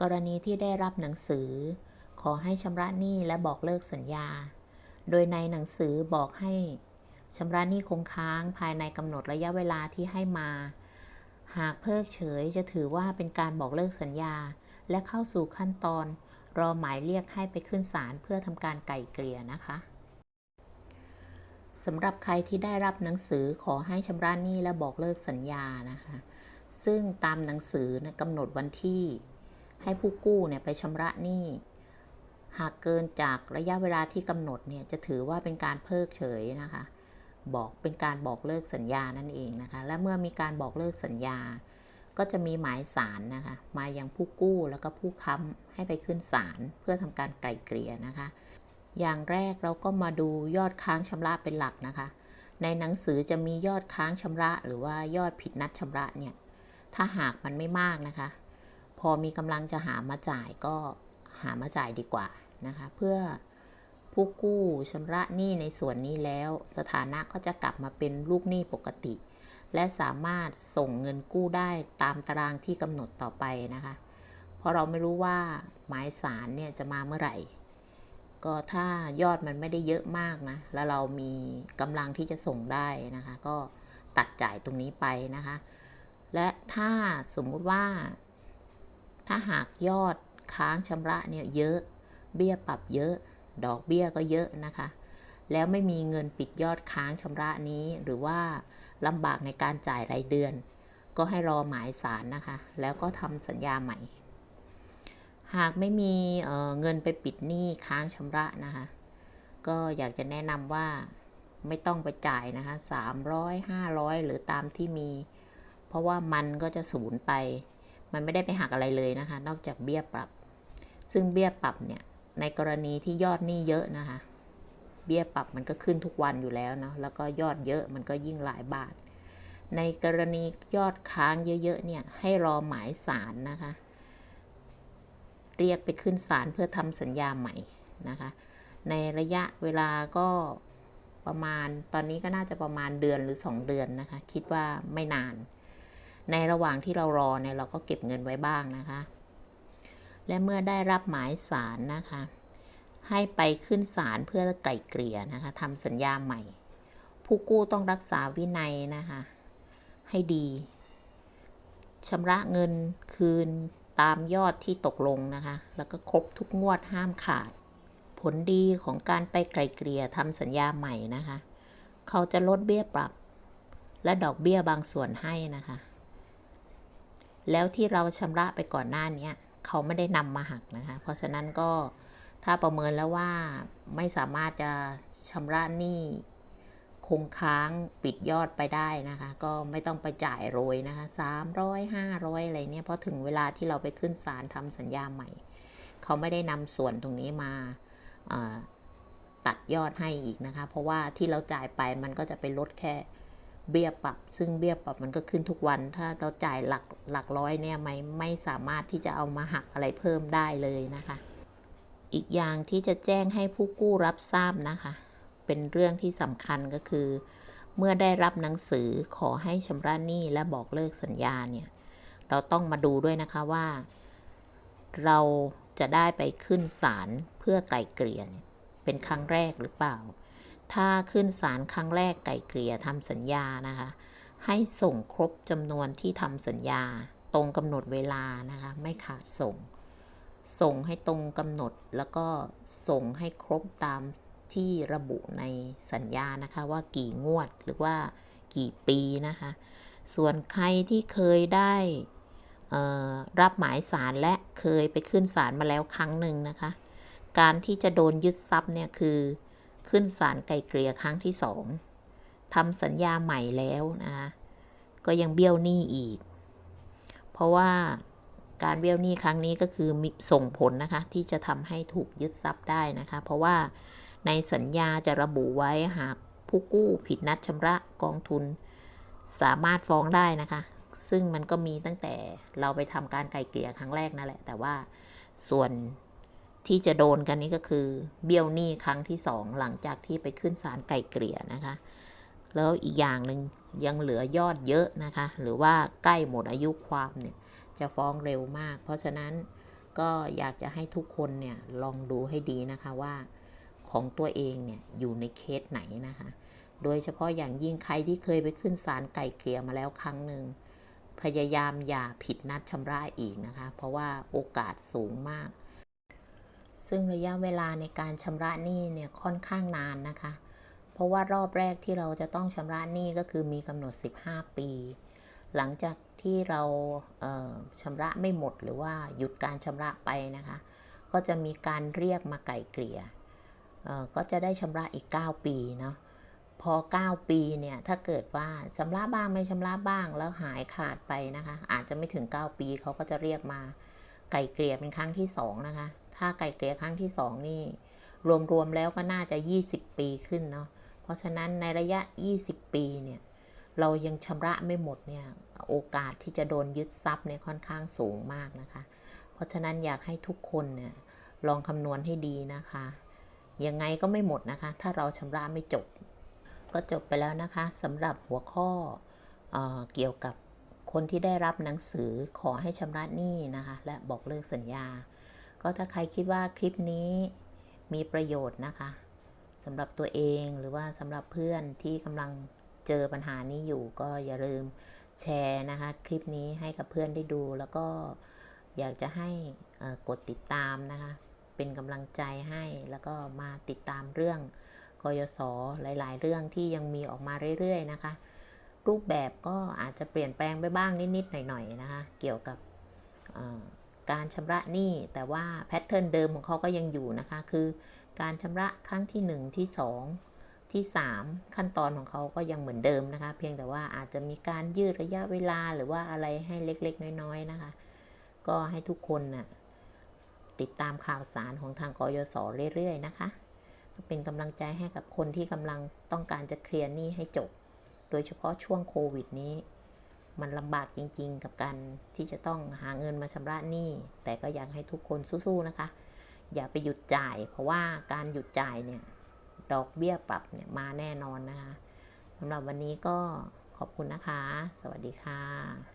กรณีที่ได้รับหนังสือ ขอให้ชำระหนี้และบอกเลิกสัญญา โดยในหนังสือบอกให้ชำระหนี้คงค้างภายในกำหนดระยะเวลาที่ให้มา หากเพิกเฉยจะถือว่าเป็นการบอกเลิกสัญญา และเข้าสู่ขั้นตอน รอหมายเรียกให้ไปขึ้นศาลเพื่อทำการไกล่เกลี่ยนะคะสำหรับใครที่ได้รับหนังสือขอให้ชำระหนี้และบอกเลิกสัญญานะคะ ซึ่งตามหนังสือนะกำหนดวันที่ ให้ผู้กู้เนี่ยไปชำระหนี้หากเกินจากระยะเวลาที่กำหนดเนี่ยจะถือว่าเป็นการเพิกเฉยนะคะ บอกเป็นการบอกเลิกสัญญานั่นเองนะคะ และเมื่อมีการบอกเลิกสัญญา ก็จะมีหมายสารนะคะ มายังผู้กู้แล้วก็ผู้ค้ำให้ไปขึ้นศาลเพื่อทำการไกล่เกลี่ยนะคะ อย่างแรกเราก็มาดูยอดค้างชำระเป็นหลักนะคะ ในหนังสือจะมียอดค้างชำระ หรือว่ายอดผิดนัดชำระเนี่ยถ้าหากมันไม่มากนะคะ อมีกำลังจะหามาจ่ายก็หามาจ่ายดีกว่านะคะเพื่อผู้กู้ชำระหนี้ในส่วนนี้แล้ว สถานะก็จะกลับมาเป็นลูกหนี้ปกติ และสามารถส่งเงินกู้ได้ตามตารางที่กำหนดต่อไปนะคะ เพราะเราไม่รู้ว่าหมายสารเนี่ยจะมาเมื่อไหร่ ก็ถ้ายอดมันไม่ได้เยอะมากนะ แล้วเรามีกำลังที่จะส่งได้นะคะ ก็ตัดจ่ายตรงนี้ไปนะคะ และถ้าสมมุติว่า ถ้าหากยอดค้างชำระเนี่ยเยอะ เบี้ยปรับเยอะ ดอกเบี้ยก็เยอะนะคะ แล้วไม่มีเงินปิดยอดค้างชำระนี้ หรือว่าลำบากในการจ่ายรายเดือน ก็ให้รอหมายสารนะคะ แล้วก็ทำสัญญาใหม่ หากไม่มีเเงินไปปิดหนี้ค้างชำระนะคะ ก็อยากจะแนะนำว่าไม่ต้องไปจ่ายนะคะ300 500 หรือตามที่มี เพราะว่ามันก็จะสูญไป มันไม่ได้ไปหักอะไรเลยนะคะ นอกจากเบี้ยปรับ ซึ่งเบี้ยปรับเนี่ย ในกรณีที่ยอดหนี้เยอะนะคะ เบี้ยปรับมันก็ขึ้นทุกวันอยู่แล้วเนาะ แล้วก็ยอดเยอะมันก็ยิ่งหลายบาท ในกรณียอดค้างเยอะๆเนี่ย ให้รอหมายสารนะคะ เรียกไปขึ้นศาลเพื่อทำสัญญาใหม่นะคะ ในระยะเวลาก็ประมาณ ตอนนี้ก็น่าจะประมาณเดือนหรือ 2 เดือนนะคะ คิดว่าไม่นาน ในระหว่างที่เรารอเนี่ยเราก็เก็บเงินไว้บ้างนะคะ และเมื่อได้รับหมายสารนะคะ ให้ไปขึ้นศาลเพื่อไกล่เกลี่ยนะคะทำสัญญาใหม่ ผู้กู้ต้องรักษาวินัยนะคะ ให้ดีชำระเงินคืนตามยอดที่ตกลงนะคะ แล้วก็ครบทุกงวดห้ามขาด ผลดีของการไปไกล่เกลี่ยทำสัญญาใหม่นะคะ เขาจะลดเบี้ยปรับ และดอกเบี้ยบางส่วนให้นะคะ แล้วที่เราชำระไปก่อนหน้านี้เขาไม่ได้นำมาหักนะคะ เพราะฉะนั้นก็ถ้าประเมินแล้วว่าไม่สามารถจะชำระหนี้คงค้างปิดยอดไปได้นะคะ ก็ไม่ต้องไปจ่ายโรยนะคะสามร้อยห้าร้อยอะไรเนี่ยเพราะถึงเวลาที่เราไปขึ้นศาลทำสัญญาใหม่ เขาไม่ได้นำส่วนตรงนี้มาตัดยอดให้อีกนะคะ เพราะว่าที่เราจ่ายไปมันก็จะไปลดแค่ เบี้ยปรับ ซึ่งเบี้ยปรับมันก็ขึ้นทุกวัน ถ้าเราจ่ายหลักหลักร้อยเนี่ยไม่ไม่สามารถที่จะเอามาหักอะไรเพิ่มได้เลยนะคะ อีกอย่างที่จะแจ้งให้ผู้กู้รับทราบนะคะ เป็นเรื่องที่สำคัญก็คือ เมื่อได้รับหนังสือขอให้ชำระหนี้และบอกเลิกสัญญาเนี่ย เราต้องมาดูด้วยนะคะว่า เราจะได้ไปขึ้นศาลเพื่อไกล่เกลี่ยเป็นครั้งแรกหรือเปล่า ถ้าขึ้นศาลครั้งแรกไก่เกลี่ยทำสัญญานะคะ ให้ส่งครบจำนวนที่ทำสัญญา ตรงกำหนดเวลานะคะ ไม่ขาดส่ง ส่งให้ตรงกำหนดแล้วก็ส่งให้ครบตามที่ระบุในสัญญานะคะ ว่ากี่งวดหรือว่ากี่ปีนะคะ ส่วนใครที่เคยได้รับหมายสารและเคยไปขึ้นศาลมาแล้วครั้งหนึ่งนะคะ การที่จะโดนยึดทรัพย์เนี่ยคือ ขึ้นศาลไกลเกลี่ยครั้งที่สองทำสัญญาใหม่แล้วนะก็ยังเบี้ยวหนี้อีก เพราะว่าการเบี้ยวหนี้ครั้งนี้ก็คือมีส่งผลนะคะ ที่จะทำให้ถูกยึดทรัพย์ได้นะคะ เพราะว่าในสัญญาจะระบุไว้หากผู้กู้ผิดนัดชำระกองทุน สามารถฟ้องได้นะคะ ซึ่งมันก็มีตั้งแต่เราไปทำการไกลเกลี่ยครั้งแรกนั่นแหละ แต่ว่าส่วน ที่จะโดนกันนี้ก็คือเบี้ยวหนี้ครั้งที่สองหลังจากที่ไปขึ้นศาลไก่เกลี่ยนะคะ แล้วอีกอย่างหนึ่งยังเหลือยอดเยอะนะคะ หรือว่าใกล้หมดอายุความเนี่ยจะฟ้องเร็วมาก เพราะฉะนั้นก็อยากจะให้ทุกคนเนี่ยลองดูให้ดีนะคะว่าของตัวเองเนี่ยอยู่ในเคสไหนนะคะ โดยเฉพาะอย่างยิ่งใครที่เคยไปขึ้นศาลไก่เกลี่ยมาแล้วครั้งหนึ่งพยายามอย่าผิดนัดชำระอีกนะคะ เพราะว่าโอกาสสูงมาก ซึ่งระยะเวลาในการชำระหนี้เนี่ยค่อนข้างนานนะคะ เพราะว่ารอบแรกที่เราจะต้องชำระหนี้ก็คือมีกำหนด 15 ปี หลังจากที่เราเชำระไม่หมดหรือว่าหยุดการชำระไปนะคะ ก็จะมีการเรียกมาไก่เกลี่ยก็จะได้ชำระอีก 9 ปีเนาะพอ 9 ปีเนี่ยถ้าเกิดว่าชำระบ้างไม่ชำระบ้างแล้วหายขาดไปนะคะ อาจจะไม่ถึง 9 ปีเขาก็จะเรียกมาไก่เกลี่ยเป็นครั้งที่ 2 นะคะ ถ้าไก่เกลี่ยครั้งที่2นี่รวมๆแล้วก็น่าจะ 20 ปีขึ้นเนาะ เพราะฉะนั้นในระยะ 20 ปีเนี่ยเรายังชำระไม่หมดเนี่ยโอกาสที่จะโดนยึดทรัพย์เนี่ยค่อนข้างสูงมากนะคะ เพราะฉะนั้นอยากให้ทุกคนเนี่ยลองคำนวณให้ดีนะคะ ยังไงก็ไม่หมดนะคะ ถ้าเราชำระไม่จบ ก็จบไปแล้วนะคะสำหรับหัวข้อเออเกี่ยวกับคนที่ได้รับหนังสือขอให้ชำระหนี้นะคะ และบอกเลิกสัญญา ก็ถ้าใครคิดว่าคลิปนี้มีประโยชน์นะคะสำหรับตัวเองหรือว่าสำหรับเพื่อนที่กำลังเจอปัญหานี้อยู่ก็อย่าลืมแชร์นะคะ คลิปนี้ให้กับเพื่อนได้ดู แล้วก็อยากจะให้กดติดตามนะคะ เป็นกำลังใจให้แล้วก็มาติดตามเรื่องกยศหลาย ๆ เรื่องที่ยังมีออกมาเรื่อย ๆ นะคะ รูปแบบก็อาจจะเปลี่ยนแปลงไปบ้างนิด ๆ หน่อย ๆ นะคะ เกี่ยวกับ การชำระหนี้แต่ว่าแพทเทิร์นเดิมของเขาก็ยังอยู่นะคะ คือการชำระครั้งที่ 1 ที่ 2 ที่ 3 ขั้นตอนของเขาก็ยังเหมือนเดิมนะคะ เพียงแต่ว่าอาจจะมีการยืดระยะเวลาหรือว่าอะไรให้เล็กๆ น้อยๆนะคะ ก็ให้ทุกคนน่ะติดตามข่าวสารของทางกยศเรื่อยๆนะคะเป็นกำลังใจให้กับคนที่กำลังต้องการจะเคลียร์หนี้ให้จบ โดยเฉพาะช่วงโควิดนี้ มันลำบากจริง ๆ กับการที่จะต้องหาเงินมาชำระหนี้ แต่ก็อยากให้ทุกคนสู้ๆนะคะ อย่าไปหยุดจ่าย เพราะว่าการหยุดจ่ายเนี่ย ดอกเบี้ยปรับเนี่ยมาแน่นอนนะคะสำหรับวันนี้ก็ขอบคุณนะคะ สวัสดีค่ะ